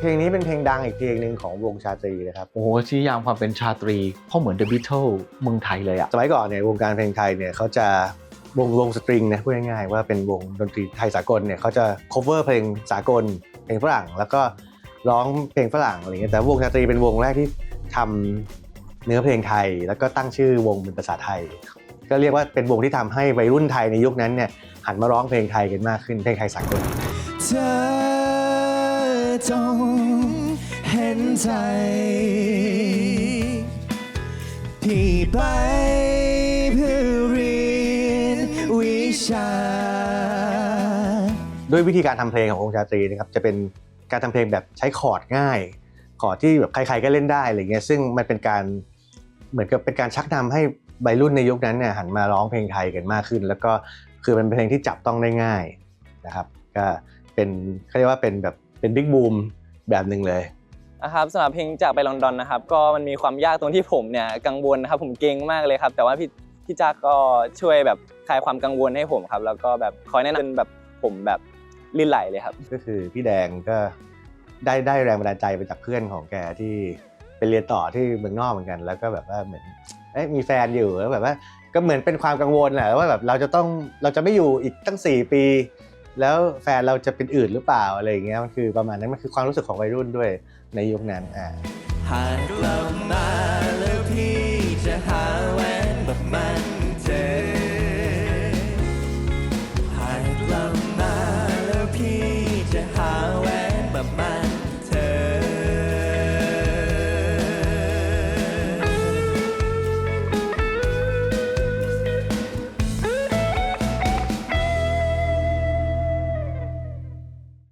เพลงนี้เป็นเพลงดังอีกเพลงหนึ่งของวงชาตรีนะครับ โอ้โหชี้ยามความเป็นชาตรีเพราะเหมือนเดอะบิทเทิลเมืองไทยเลยอะสมัยก่อนเนี่ยวงการเพลงไทยเนี่ยเขาจะวงวงสตริงนะพูดง่ายๆว่าเป็นวงดนตรีไทยสากลเนี่ยเขาจะ cover เพลงสากล เพลงฝรั่ง แล้วก็ร้องเพลงฝรั่งอะไรเงี้ยแต่วงชาตรีเป็นวงแรกที่ทำเนื้อเพลงไทย แล้วก็ตั้งชื่อวงเป็นภาษาไทย ก็เรียกว่าเป็นวงที่ทำให้วัยรุ่นไทยในยุคนั้นเนี่ยหันมาร้องเพลงไทยกันมากขึ้นเพลงไทยสากลเธอ จงเห็นใจ พี่ไปเพื่อเรียนวิชา ด้วยวิธีการทำเพลงของวงค์ชาตรีนะครับจะเป็นการทำเพลงแบบใช้คอร์ดง่ายคอร์ดที่แบบใครๆก็เล่นได้อะไรเงี้ยซึ่งมันเป็นการเหมือนกับเป็นการชักนำให้วัยรุ่นในยุคนั้นเนี่ยหันมาร้องเพลงไทยกันมากขึ้น แล้วก็คือเป็นเพลงที่จับต้องได้ง่ายนะครับก็เป็นเขาเรียกว่าเป็นแบบ เป็นบิ๊กบูมแบบหนึ่งเลยนะครับสำหรับเพลงจากไปลอนดอนนะครับ ก็มันมีความยากตรงที่ผมเนี่ยกังวลนะครับผมเก่งมากเลยครับ แต่ว่าพี่พี่จักก็ช่วยแบบคลายความกังวลให้ผมครับ แล้วก็แบบคอยแนะนำจนแบบผมแบบลื่นไหลเลยครับ ก็คือพี่แดงก็ได้ได้แรงบันดาลใจมาจากเพื่อนของแกที่ไปเรียนต่อที่เมืองนอกเหมือนกัน แล้วก็แบบว่าเหมือนเอ้ยมีแฟนอยู่แล้วแบบว่าก็เหมือนเป็นความกังวลแหละว่าแบบเราจะต้องเราจะไม่อยู่อีกตั้ง 4 ปี แล้วแฟนเราจะเป็นอื่นหรือเปล่าอะไรอย่างเงี้ยมันคือประมาณนั้นมันคือความรู้สึกของวัยรุ่นด้วยในยุคนั้นอ่าหากกลับมาแล้วพี่จะหา